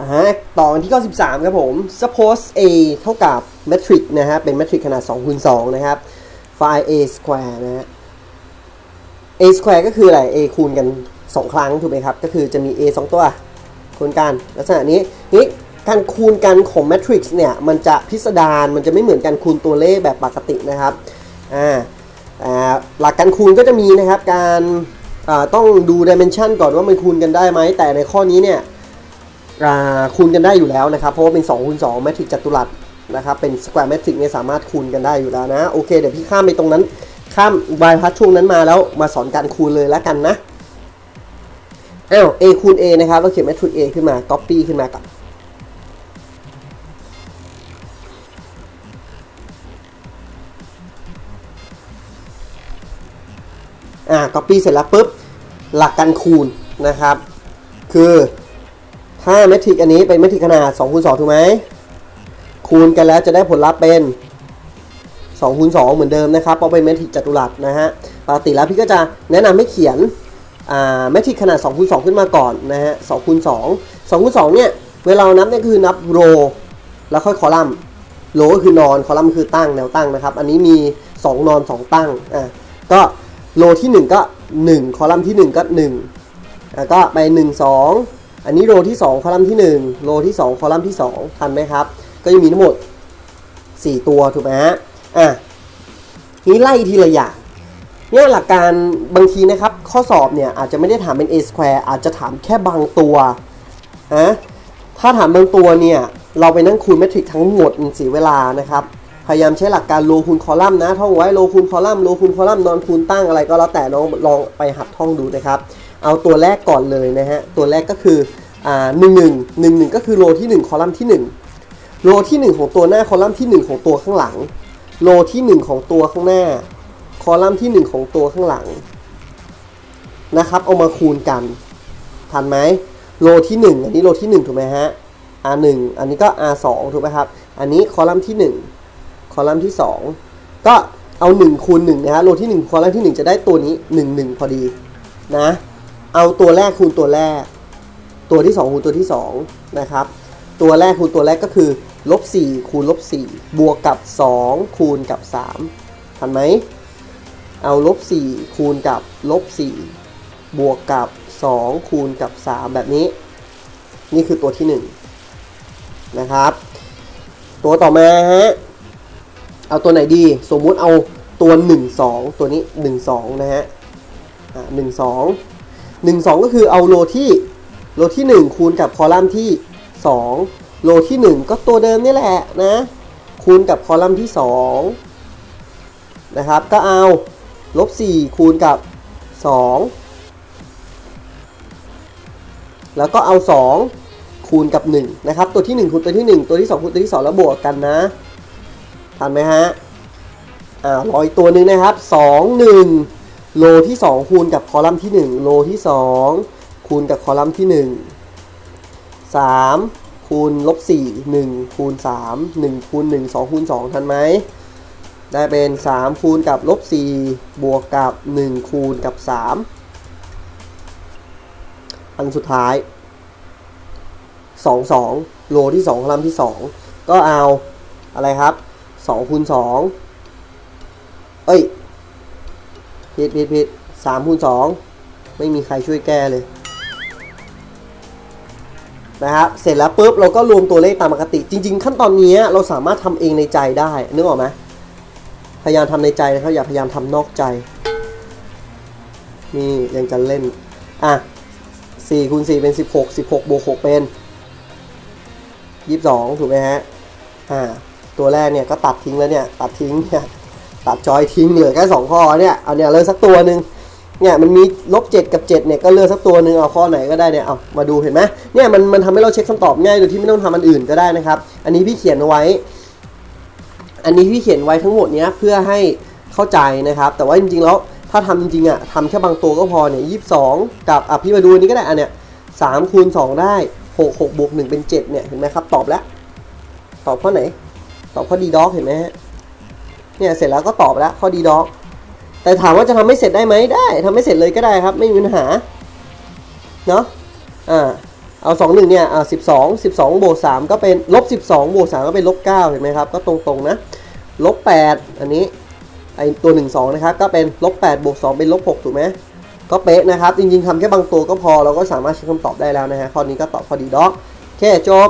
อ่าฮะต่อกันที่ข้อ13 ครับผม suppose a เท่ากับ metric นะฮะ เป็น metric ขนาด2คูณ2นะครับ find a square นะฮะ a square ก็คืออะไร a คูณกัน 2 ครั้ง ถูกไหมครับ ก็คือจะมี a 2 ตัว คูณกันลักษณะนี้นี่การคูณกันของ matrix เนี่ย มันจะพิสดาร มันจะไม่เหมือนการคูณตัวเลขแบบปกตินะครับ อ่าอ่าหลักการคูณก็จะมีนะครับ การอ่าต้องดู dimension ก่อนว่ามันคูณกันได้ไหม แต่ในข้อนี้เนี่ย คูณกันได้อยู่แล้วนะครับเพราะว่าเป็น2คูณ2แมทริกจัตุรัสนะครับเป็นสแควร์แมทริกเนี่ยสามารถคูณกันได้อยู่แล้วนะโอเคเดี๋ยวพี่ข้ามไปตรงนั้นข้ามบายพัสช่วงนั้นมาแล้วมาสอนการคูณเลยแล้วกันนะอ้าว a คูณ a นะครับเราเขียนแมทริก a ขึ้นมา copy ขึ้นมากับอ่า copy เสร็จแล้วปุ๊บหลักการคูณนะครับ คือ ถ้าเมทริกอันนี้เป็นเมทริกขนาด2คูณ2ถูกไหม คูณกันแล้วจะได้ผลลัพธ์เป็น2คูณ2เหมือนเดิมนะครับ เพราะเป็นเมทริกจัตุรัสนะฮะ ปกติแล้วพี่ก็จะแนะนำให้เขียนเมทริกขนาด2คูณ2ขึ้นมาก่อนนะฮะ2คูณ2 2คูณ2เนี่ย เวลาเรานับเนี่ยคือนับโรแล้วค่อยคอลัมน์โรก็คือนอน คอลัมน์คือตั้งแนวตั้งนะครับ อันนี้มี 2 นอน 2 ตั้ง อะ ก็โรที่ 1 ก็ 1 คอลัมน์ที่ 1 ก็1อะก็ไป 1 2 อันนี้โรที่ 2 คอลัมน์ที่ 1 โรที่ 2 คอลัมน์ที่ 2 ทันไหมครับ ก็จะมีทั้งหมด 4 ตัวถูกไหมฮะอะนี้ไล่ทีละอย่างเนี่ยหลักการบางทีนะครับ ข้อสอบเนี่ยอาจจะไม่ได้ถามเป็น a square อาจจะถามแค่บางตัวนะถ้าถามบางตัวเนี่ย เราไปนั่งคูณแมทริกทั้งหมดเสียเวลานะครับ พยายามใช้หลักการโลคูณคอลัมน์นะท่องไว้โลคูณคอลัมน์โลคูณคอลัมน์นอนคูณตั้งอะไรก็แล้วแต่น้องลองไปหัดท่องดูนะครับ เอาตัวแรกก่อนเลยนะฮะ ตัวแรกก็คืออ่าหนึ่งหนึ่งหนึ่งหนึ่งก็คือโลที่หนึ่งคอลัมน์ที่หนึ่งโลที่หนึ่งของตัวหน้าคอลัมน์ที่หนึ่งของตัวข้างหลังโลที่หนึ่งของตัวข้างหน้า คอลัมน์ที่หนึ่งของตัวข้างหลังนะครับเอามาคูณกันทันไหมโลที่หนึ่งอันนี้โลที่หนึ่งถูกไหมฮะ r หนึ่งอันนี้ก็ r สองถูกไหมครับ อันนี้คอลัมน์ที่หนึ่งคอลัมน์ที่สองก็เอาหนึ่งคูณหนึ่งนะฮะโลที่หนึ่งคอลัมน์ที่หนึ่งจะได้ตัวนี้หนึ่งหนึ่งพอดีนะ เอาตัวแรกคูณตัวแรก ตัวที่ 2 คูณตัวที่2นะครับ ตัวแรกคูณตัวแรกก็คือลบ4คูณลบ4บวกกับ 2 คูณกับ3ทันไหมเอาลบ4คูณกับลบ4บวกกับ 2 คูณกับ 3 แบบนี้ นี่คือตัวที่ 1 นะครับ ตัวต่อมาฮะเอาตัวไหนดี สมมุติเอาตัว 1 2 ตัวนี้ 1 2 นะฮะอ่า1 2 1 2 ก็คือเอาโลที่โลที่ 1 คูณกับคอลัมน์ที่ 2 โลที่ 1 ก็ตัวเดิมนี่แหละนะ คูณกับคอลัมน์ที่ 2 นะครับ ก็เอาลบ 4 คูณกับ 2 แล้วก็เอา 2 คูณกับ 1 นะครับ ตัวที่ 1 คูณตัวที่ 1 ตัวที่ 2 คูณตัวที่ 2 แล้วบวกกันนะทันไหมฮะอ่ารออีกตัวหนึ่งนะครับ 2 1 โลที่ 2 คูณกับคอลัมน์ที่ 1 โลที่ 2 คูณกับคอลัมน์ที่ 1 3 คูณลบ4 1 คูณ 3 1 คูณ 1 2 คูณ 2 ทันไหม ได้เป็น 3 คูณกับลบ4บวกกับ 1 คูณกับ 3 อันสุดท้าย 2 2 โลที่ 2 คอลัมน์ที่ 2 ก็เอาอะไรครับ2คูณ2เอ้ย ผิดผิดผิดสามคูณสองไม่มีใครช่วยแก้เลยนะครับเสร็จแล้วปุ๊บเราก็รวมตัวเลขตามปกติ จริง ๆ ขั้นตอนนี้เราสามารถทำเองในใจได้นึกออกไหมพยายามทำในใจนะครับอย่าพยายามทำนอกใจนี่ยังจะเล่นอะสี่คูณสี่เป็นสิบหกสิบหกบวกหกเป็นยี่สิบสองถูกไหมฮะอ่าตัวแรกเนี่ยก็ตัดทิ้งแล้วเนี่ยตัดทิ้งเนี่ย ตัดจอยทิ้งเหลือแค่สองข้อเนี่ยเอาเนี่ยเลือกสักตัวหนึ่งเนี่ยมันมีลบเจ็ดกับเจ็ดเนี่ยก็เลือกสักตัวหนึ่งเอาข้อไหนก็ได้เนี่ยเอามาดูเห็นไหมเนี่ยมันมันทำให้เราเช็คคำตอบง่ายโดยที่ไม่ต้องทำอันอื่นก็ได้นะครับ อันนี้พี่เขียนเอาไว้ อันนี้พี่เขียนไว้ทั้งหมดเนี้ยเพื่อให้เข้าใจนะครับ แต่ว่าจริงๆแล้วถ้าทำจริงๆอะทำแค่บางตัวก็พอเนี่ยยี่สิบสองกับอะพี่มาดูอันนี้ก็ได้อันเนี้ยสามคูณสองได้หกหกบวกหนึ่งเป็นเจ็ดเนี่ยเห็นไหมครับตอบแล้ว ตอบข้อไหน ตอบข้อดีด็อกเห็นไหมฮะ เนี่ยเสร็จแล้วก็ตอบแล้วข้อดีด็อกแต่ถามว่าจะทำไม่เสร็จได้ไหมได้ทำไม่เสร็จเลยก็ได้ครับ ไม่มีปัญหาเนาะอ่าเอา2 1เนี่ยอ่า12 12บสองบวก3ก็เป็นลบ12บสองบวก3ก็เป็นลบ9เห็นไหมครับ ก็ตรงๆนะลบ8อันนี้ไอตัว1 2นะครับก็เป็นลบ8บวก2เป็นลบ6ถูกไหมก็เป๊ะนะครับ จริงๆทำแค่บางตัวก็พอเราก็สามารถใช้คำตอบได้แล้วนะฮะข้อนี้ก็ตอบพอดีด็อกโอเคจบ